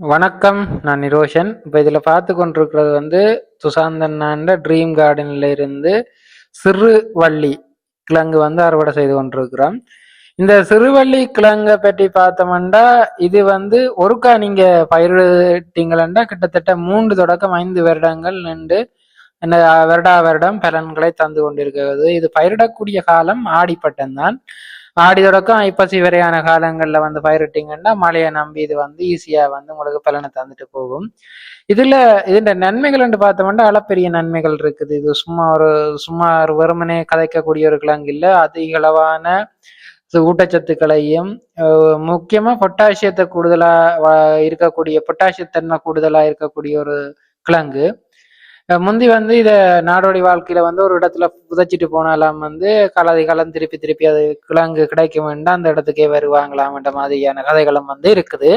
வணக்கம் நான் நிரோஷன். இப்போ இதில் பார்த்து கொண்டிருக்கிறது வந்து சுசாந்தன்னாண்ட ட்ரீம் கார்டனில் இருந்து சிறு வள்ளி கிழங்கு வந்து அறுவடை செய்து கொண்டிருக்கிறோம். இந்த சிறுவள்ளி கிழங்கை பற்றி பார்த்தோம்னா இது வந்து ஒருக்கா நீங்கள் பயிரிட்டீங்களா கிட்டத்தட்ட மூன்று தொடக்கம் ஐந்து வருடங்கள் நின்று இந்த வருடா வருடம் பலன்களை தந்து கொண்டிருக்கிறது. இது பயிரிடக்கூடிய காலம் ஆடிப்பட்டம்தான். ஆடி தொடக்கம் ஐப்பசி வரையான காலங்களில் வந்து பயிரிட்டிங்கன்னா மழையை நம்பி இது வந்து ஈஸியாக வந்து உங்களுக்கு பலனை தந்துட்டு போகும். இதில் இதுன்ற நன்மைகள் பார்த்தோம்னா அளப்பெரிய நன்மைகள் இருக்குது. இது சும்மா ஒரு சும்மா ஒரு வெறுமனே கதைக்கக்கூடிய ஒரு கிழங்கு இல்லை. அதிக அளவான ஊட்டச்சத்துக்களையும் முக்கியமாக பொட்டாசியத்தை கூடுதலாக இருக்கக்கூடிய பொட்டாசியத்தன்மை கூடுதலாக இருக்கக்கூடிய ஒரு கிழங்கு முந்தி வந்து இதை நாடோடி வாழ்க்கையில வந்து ஒரு இடத்துல புதைச்சிட்டு போனாலாம் வந்து கலதை கலந்து திருப்பி திருப்பி அது கிழங்கு கிடைக்க வேண்டாம் அந்த இடத்துக்கே வருவாங்களாம் என்ற மாதிரியான கதைகளும் வந்து இருக்குது.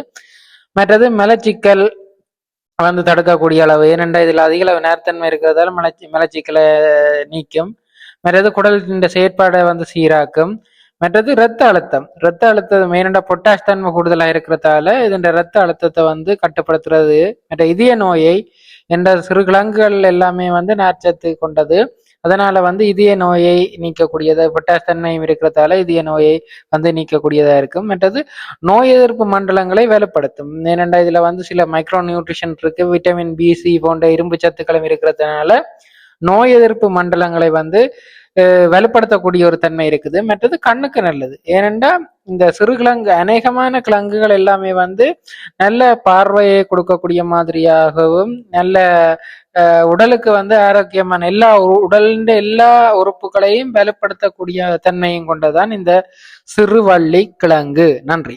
மற்றது மலச்சிக்கல் வந்து தடுக்கக்கூடிய அளவு. ஏனென்றால் இதில் அதிக அளவு நேர்த்தன்மை இருக்கிறதால மலச்சி மலச்சிக்கலை நீக்கும். மற்றது குடலின் செயற்பாடை வந்து சீராக்கும். மற்றது இரத்த அழுத்தம். இரத்த அழுத்தம் மெயினாக பொட்டாஷ் தன்மை கூடுதலாக இருக்கிறதால இதன் ரத்த அழுத்தத்தை வந்து கட்டுப்படுத்துறது. மற்ற இதய நோயை என்ற சிறு கிழங்குகள் எல்லாமே வந்து நார்ச்சத்து கொண்டது. அதனால வந்து இதய நோயை நீக்கக்கூடியது பொட்டாஸ் தன்மையும் இருக்கிறதால இதய நோயை வந்து நீக்கக்கூடியதா இருக்கும். மற்றது நோய் எதிர்ப்பு மண்டலங்களை வேலைப்படுத்தும். ஏனென்றா இதுல வந்து சில மைக்ரோ நியூட்ரிஷன் இருக்கு. விட்டமின் பி சி போன்ற இரும்பு சத்துக்களும் இருக்கிறதுனால நோய் எதிர்ப்பு மண்டலங்களை வந்து வலுப்படுத்தக்கூடிய ஒரு தன்மை இருக்குது. மற்றது கண்ணுக்கு நல்லது. ஏனென்றால் இந்த சிறு கிழங்கு அநேகமான கிழங்குகள் எல்லாமே வந்து நல்ல பார்வையை கொடுக்கக்கூடிய மாதிரியாகவும் நல்ல உடலுக்கு வந்து ஆரோக்கியமான எல்லா உடலின் எல்லா உறுப்புகளையும் வலுப்படுத்தக்கூடிய தன்மையும் கொண்டதான் இந்த சிறுவள்ளி கிழங்கு. நன்றி.